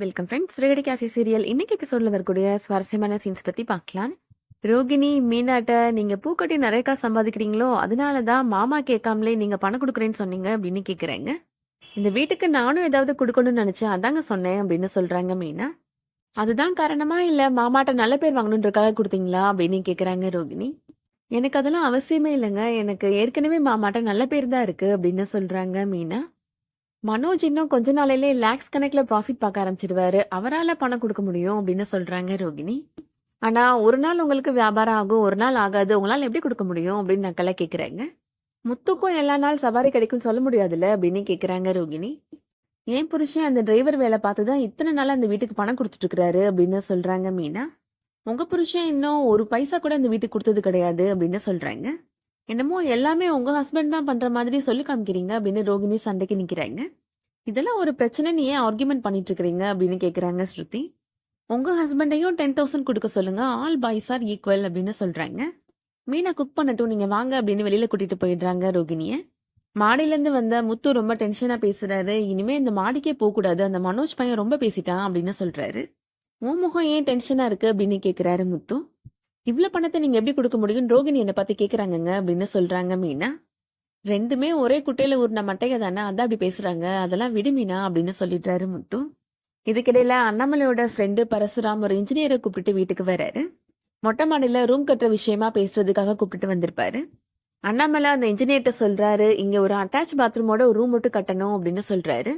Welcome friends ready Kasi serial இன்னைக்கு எபிசோடில் வரக்கூடிய சுவாரஸ்யமான சீன்ஸ் பற்றி பார்க்கலாம். ரோகிணி மீனாட்ட நீங்கள் பூக்கட்டி நிறைய காசு சம்பாதிக்கிறீங்களோ அதனால தான் மாமா கேட்காமலே நீங்கள் பணம் கொடுக்குறேன்னு சொன்னீங்க அப்படின்னு கேட்குறேங்க இந்த வீட்டுக்கு நானும் ஏதாவது கொடுக்கணும்னு நினச்சேன் அதாங்க சொன்னேன் அப்படின்னு சொல்கிறாங்க மீனா. அதுதான் காரணமா இல்லை மாமாட்ட நல்ல பேர் வாங்கணுன்றக்காக கொடுத்தீங்களா அப்படின்னு கேட்குறாங்க ரோகிணி. எனக்கு அதெல்லாம் அவசியமே இல்லைங்க. எனக்கு ஏற்கனவே மாமாட்ட நல்ல பேர் தான் இருக்குது அப்படின்னு சொல்கிறாங்க மீனா. மனோஜ் இன்னும் கொஞ்ச நாளையிலே லேக்ஸ் கணக்கில் ப்ராஃபிட் பார்க்க ஆரம்பிச்சிடுவாரு. அவரால் பணம் கொடுக்க முடியும் அப்படின்னு சொல்கிறாங்க ரோகிணி. ஆனால் ஒரு நாள் உங்களுக்கு வியாபாரம் ஆகும் ஒரு நாள் ஆகாது உங்களால் எப்படி கொடுக்க முடியும் அப்படின்னு நக்கலா கேட்குறாங்க முத்துக்கும் எல்லா நாள் சவாரி கிடைக்கும் சொல்ல முடியாதுல்ல அப்படின்னு கேட்குறாங்க ரோகிணி. என் புருஷன் அந்த டிரைவர் வேலை பார்த்து தான் இத்தனை நாள் அந்த வீட்டுக்கு பணம் கொடுத்துட்ருக்குறாரு அப்படின்னு சொல்கிறாங்க மீனா. உங்கள் புருஷன் இன்னும் ஒரு பைசா கூட அந்த வீட்டுக்கு கொடுத்தது கிடையாது அப்படின்னு சொல்கிறாங்க என்னமோ எல்லாமே உங்க ஹஸ்பண்ட் தான் பண்ற மாதிரி சொல்லி காமிக்கிறீங்க அப்படின்னு ரோகிணி சண்டைக்கு நிக்கிறாங்க. இதெல்லாம் ஒரு பிரச்சனை நீ ஏன் ஆர்குமெண்ட் பண்ணிட்டு இருக்கிறீங்க அப்படின்னு கேக்குறாங்க ஸ்ருதி. உங்க ஹஸ்பண்டையும் டென் தௌசண்ட் கொடுக்க சொல்லுங்க ஆல் பாய்ஸ் ஆர் ஈக்குவல் அப்படின்னு சொல்றாங்க. மீனா குக் பண்ணட்டும் நீங்க வாங்க அப்படின்னு வெளியில கூட்டிட்டு போயிடுறாங்க ரோகிணிய. மாடியிலேருந்து வந்த முத்து ரொம்ப டென்ஷனாக பேசுறாரு. இனிமே இந்த மாடிக்கே போகக்கூடாது அந்த மனோஜ் பையன் ரொம்ப பேசிட்டான் அப்படின்னு சொல்றாரு. உன் முகம் ஏன் டென்ஷனாக இருக்கு அப்படின்னு கேட்குறாரு முத்து. இவ்வளோ பணத்தை நீங்கள் எப்படி கொடுக்க முடியும்? ரோகிணி என்னை பார்த்து கேட்குறாங்கங்க அப்படின்னு சொல்கிறாங்க மீனா. ரெண்டுமே ஒரே குட்டையில ஊர்ன மட்டையை தானே அதான் அப்படி பேசுறாங்க. அதெல்லாம் விடு மீனா அப்படின்னு சொல்லிட்டாரு முத்து. இதுக்கிடையில அண்ணாமலையோட ஃப்ரெண்டு பரசுராம் ஒரு இன்ஜினியரை கூப்பிட்டு வீட்டுக்கு வராரு. மொட்டை மாடியில் ரூம் கட்டுற விஷயமா பேசுறதுக்காக கூப்பிட்டு வந்திருப்பாரு. அண்ணாமலை அந்த இன்ஜினியர்கிட்ட சொல்றாரு இங்க ஒரு அட்டாச் பாத்ரூமோட ஒரு ரூம் மட்டும் கட்டணும் அப்படின்னு சொல்றாரு.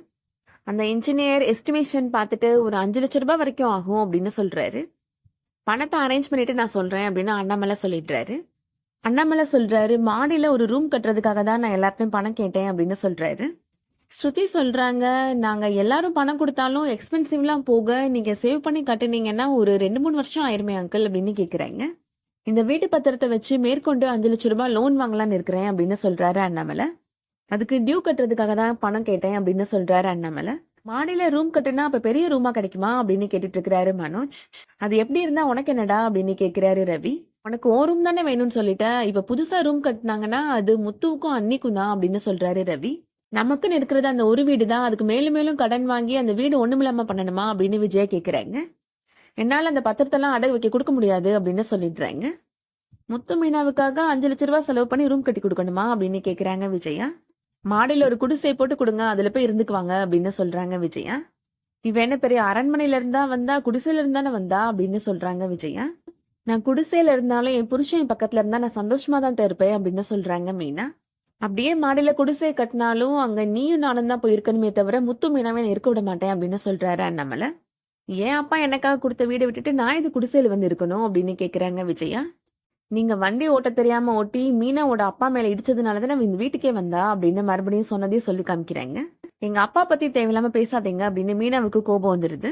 அந்த இன்ஜினியர் எஸ்டிமேஷன் பார்த்துட்டு ஒரு அஞ்சு லட்ச ரூபாய் வரைக்கும் ஆகும் அப்படின்னு சொல்றாரு. பணத்தை அரேஞ்ச் பண்ணிட்டு நான் சொல்றேன் அப்படின்னு அண்ணாமலை சொல்லிடுறாரு. அண்ணாமலை சொல்றாரு மாடியில் ஒரு ரூம் கட்டுறதுக்காக தான் நான் எல்லாருக்கும் பணம் கேட்டேன் அப்படின்னு சொல்றாரு. ஸ்ருதி சொல்றாங்க நாங்க எல்லாரும் பணம் கொடுத்தாலும் எக்ஸ்பென்சிவ்லாம் போக நீங்க சேவ் பண்ணி கட்டுனீங்கன்னா ஒரு ரெண்டு மூணு வருஷம் ஆயிருமே அங்கிள் அப்படின்னு கேக்குறாங்க. இந்த வீட்டு பத்திரத்தை வச்சு மேற்கொண்டு அஞ்சு லட்ச ரூபாய் லோன் வாங்கலாம்னு இருக்கிறேன் அப்படின்னு சொல்றாரு அண்ணாமலை. அதுக்கு டியூ கட்டுறதுக்காக தான் பணம் கேட்டேன் அப்படின்னு சொல்றாரு அண்ணாமலை. மாடியில ரூம் கட்டுனா அப்ப பெரிய ரூமா கிடைக்குமா அப்படின்னு கேட்டுட்டு இருக்கிறாரு மனோஜ். அது எப்படி இருந்தா உனக்கு என்னடா அப்படின்னு கேக்குறாரு ரவி. உனக்கு ஓ ரூம் தானே வேணும்னு சொல்லிட்ட. இப்ப புதுசா ரூம் கட்டினாங்கன்னா அது முத்துவுக்கும் அன்னிக்கும் தான் அப்படின்னு சொல்றாரு ரவி. நமக்குன்னு இருக்கிறது அந்த ஒரு வீடு தான். அதுக்கு மேலும் மேலும் கடன் வாங்கி அந்த வீடு ஒண்ணுமில்லாம பண்ணணுமா அப்படின்னு விஜயா கேக்குறாங்க. என்னால அந்த பத்திரத்தெல்லாம் அடகு வைக்க கொடுக்க முடியாது அப்படின்னு சொல்லிடுறாங்க. முத்து மீனாவுக்காக அஞ்சு லட்ச ரூபாய் செலவு பண்ணி ரூம் கட்டி கொடுக்கணுமா அப்படின்னு கேக்குறாங்க விஜயா. மாடியில் ஒரு குடிசை போட்டு கொடுங்க அதில் போய் இருந்துக்குவாங்க அப்படின்னு சொல்கிறாங்க விஜயா. இவ என்ன பெரிய அரண்மனையில இருந்தா வந்தா குடிசையில இருந்தானே வந்தா அப்படின்னு சொல்றாங்க விஜயா. நான் குடிசையில இருந்தாலும் என் புருஷன் என் பக்கத்துல இருந்தா நான் சந்தோஷமா தான் இருப்பேன் அப்படின்னு சொல்றாங்க மீனா. அப்படியே மாடியில குடிசை கட்டினாலும் அங்க நீயும் நானும் தான் போயிருக்கணுமே தவிர முத்து மீனாவே இருக்க விட மாட்டேன் அப்படின்னு சொல்றாரு அண்ணாமலை. ஏன் அப்பா எனக்காக கொடுத்த வீடை விட்டுட்டு நான் இது குடிசையில வந்து இருக்கணும் அப்படின்னு கேக்குறாங்க விஜயா. நீங்க வண்டி ஓட்ட தெரியாம ஓட்டி மீனாவோட அப்பா மேல இடிச்சதுனால தான் இந்த வீட்டுக்கே வந்தா அப்படின்னு மறுபடியும் சொன்னதையும் சொல்லி காமிக்கிறாங்க. எங்க அப்பா பத்தி தேவையில்லாம பேசாதீங்க அப்படின்னு மீனாவுக்கு கோபம் வந்துருது.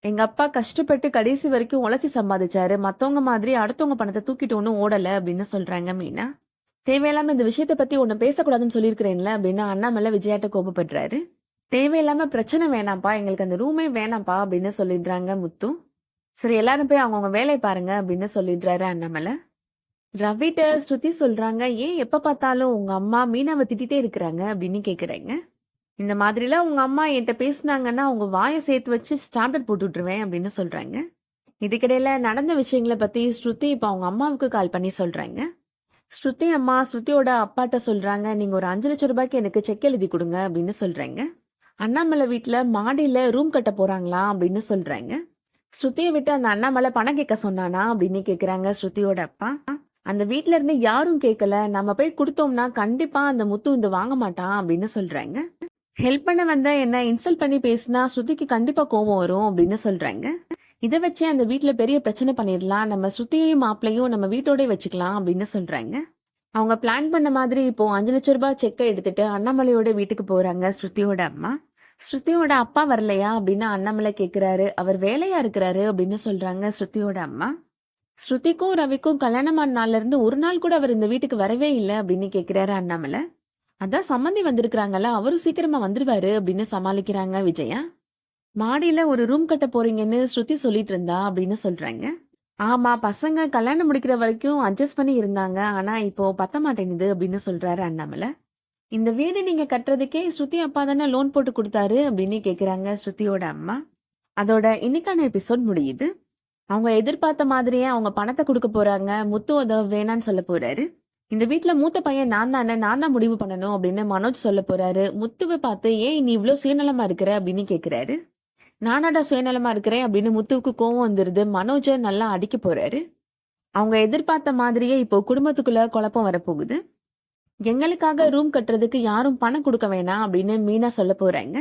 எங்க அப்பா கஷ்டப்பட்டு கடைசி வரைக்கும் உழைச்சி சம்பாதிச்சாரு. மத்தவங்க மாதிரி அடுத்தவங்க பணத்தை தூக்கிட்டு ஒன்றும் ஓடல அப்படின்னு சொல்றாங்க மீனா. தேவையில்லாம இந்த விஷயத்த பத்தி ஒன்னு பேசக்கூடாதுன்னு சொல்லியிருக்கிறேன்ல அப்படின்னு அண்ணாமலை விஜயாட்ட கோபப்படுறாரு. தேவையில்லாம பிரச்சனை வேணாம்ப்பா எங்களுக்கு அந்த ரூமே வேணாம்ப்பா அப்படின்னு சொல்லிடுறாங்க முத்து. சரி எல்லாரும் போய் அவங்கவுங்க வேலையை பாருங்க அப்படின்னு சொல்லிடுறாரு அண்ணாமலை. ரவிட்ட ஸ்ருதி சொல்றாங்க ஏன் எப்ப பார்த்தாலும் உங்க அம்மா மீனாவை திட்டிட்டே இருக்கிறாங்க? அப்படின்னு கேக்குறாங்க. இந்த மாதிரிலாம் உங்க அம்மா என்கிட்ட பேசுனாங்கன்னா உங்க வாயை சேர்த்து வச்சு ஸ்டாண்டர்ட் போட்டு விட்டுருவேன் அப்படின்னு சொல்றாங்க. இதுக்கிடையில நடந்த விஷயங்களை பத்தி ஸ்ருதி இப்ப அவங்க அம்மாவுக்கு கால் பண்ணி சொல்றாங்க. ஸ்ருதி அம்மா ஸ்ருதியோட அப்பாட்ட சொல்றாங்க நீங்க ஒரு அஞ்சு லட்சம் ரூபாய்க்கு எனக்கு செக் எழுதி கொடுங்க அப்படின்னு சொல்றாங்க. அண்ணாமலை வீட்டுல மாடியில ரூம் கட்ட போறாங்களா அப்படின்னு சொல்றாங்க. ஸ்ருதியை விட்டு அந்த அண்ணாமலை பணம் கேட்க சொன்னானா அப்படின்னு கேக்குறாங்க ஸ்ருதியோட அப்பா. அந்த வீட்ல இருந்து யாரும் கேட்கல நம்ம போய் கொடுத்தோம்னா கண்டிப்பா அந்த முத்து இந்த வாங்க மாட்டான் அப்படின்னு சொல்றாங்க. ஹெல்ப் பண்ண வந்த என்ன இன்சல்ட் பண்ணி பேசினா ஸ்ருதிக்கு கண்டிப்பா கோவம் வரும் அப்படின்னு சொல்றாங்க. இதை வச்சே அந்த வீட்டுல பெரிய பிரச்சனை பண்ணிடலாம். நம்ம ஸ்ருதியையும் மாப்பிளையும் நம்ம வீட்டோடய வச்சுக்கலாம் அப்படின்னு சொல்றாங்க. அவங்க பிளான் பண்ண மாதிரி இப்போ அஞ்சு லட்ச ரூபாய் செக்கை எடுத்துட்டு அண்ணாமலையோட வீட்டுக்கு போறாங்க ஸ்ருதியோட அம்மா. ஸ்ருதியோட அப்பா வரலையா அப்படின்னு அண்ணாமலை கேட்கிறாரு அவர் வேலையா இருக்கிறாரு அப்படின்னு சொல்றாங்க ஸ்ருதியோட அம்மா. ஸ்ருதிக்கும் ரவிக்கும் கல்யாணமான நாள்ல இருந்து ஒரு நாள் கூட அவர் இந்த வீட்டுக்கு வரவே இல்லை அப்படின்னு கேக்குறாரு அண்ணாமலை. அதான் சம்மந்தி வந்திருக்கிறாங்கல்ல அவரும் சீக்கிரமா வந்துருவாரு அப்படின்னு சமாளிக்கிறாங்க விஜயா. மாடியில ஒரு ரூம் கட்ட போறீங்கன்னு ஸ்ருதி சொல்லிட்டு இருந்தா அப்படின்னு சொல்றாங்க. ஆமா பசங்க கல்யாணம் முடிக்கிற வரைக்கும் அட்ஜஸ்ட் பண்ணி இருந்தாங்க ஆனா இப்போ பத்த மாட்டேங்குது அப்படின்னு சொல்றாரு அண்ணாமலை. இந்த வீடு நீங்க கட்டுறதுக்கே ஸ்ருதி அப்பா தானே லோன் போட்டு கொடுத்தாரு அப்படின்னு கேக்குறாங்க ஸ்ருதியோட அம்மா. அதோட இன்னைக்கான எபிசோட் முடியுது. அவங்க எதிர்பார்த்த மாதிரியே அவங்க பணத்தை கொடுக்க போறாங்க. முத்து உதவ வேணான்னு சொல்ல போறாரு. இந்த வீட்டுல மூத்த பையன் நான் தானே நான் தான் முடிவு பண்ணணும் அப்படின்னு மனோஜ் சொல்ல போறாரு. முத்துவை பார்த்து ஏன் நீ இவ்வளோ சுயநலமா இருக்கிற? அப்படின்னு கேக்குறாரு. நானாடா சுயநலமா இருக்கிறேன் அப்படின்னு முத்துவுக்கு கோவம் வந்துருது. மனோஜ நல்லா அடிக்க போறாரு. அவங்க எதிர்பார்த்த மாதிரியே இப்போ குடும்பத்துக்குள்ள குழப்பம் வரப்போகுது. எங்களுக்காக ரூம் கட்டுறதுக்கு யாரும் பணம் கொடுக்க வேணாம் அப்படின்னு மீனா சொல்ல போறாங்க.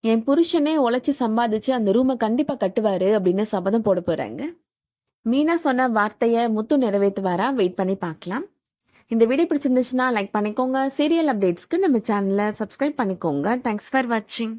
என் புருஷனே உழைச்சி சம்பாதிச்சு அந்த ரூமை கண்டிப்பா கட்டுவாரு அப்படின்னு சபதம் போட போறாங்க. மீனா சொன்ன வார்த்தையை முத்து நிறைவேற்றுவாரா? வெயிட் பண்ணி பார்க்கலாம். இந்த வீடியோ பிடிச்சிருந்துச்சுன்னா லைக் பண்ணிக்கோங்க. சீரியல் அப்டேட்ஸ்க்கு நம்ம சேனலை சப்ஸ்கிரைப் பண்ணிக்கோங்க. தேங்க்ஸ் ஃபார் வாட்சிங்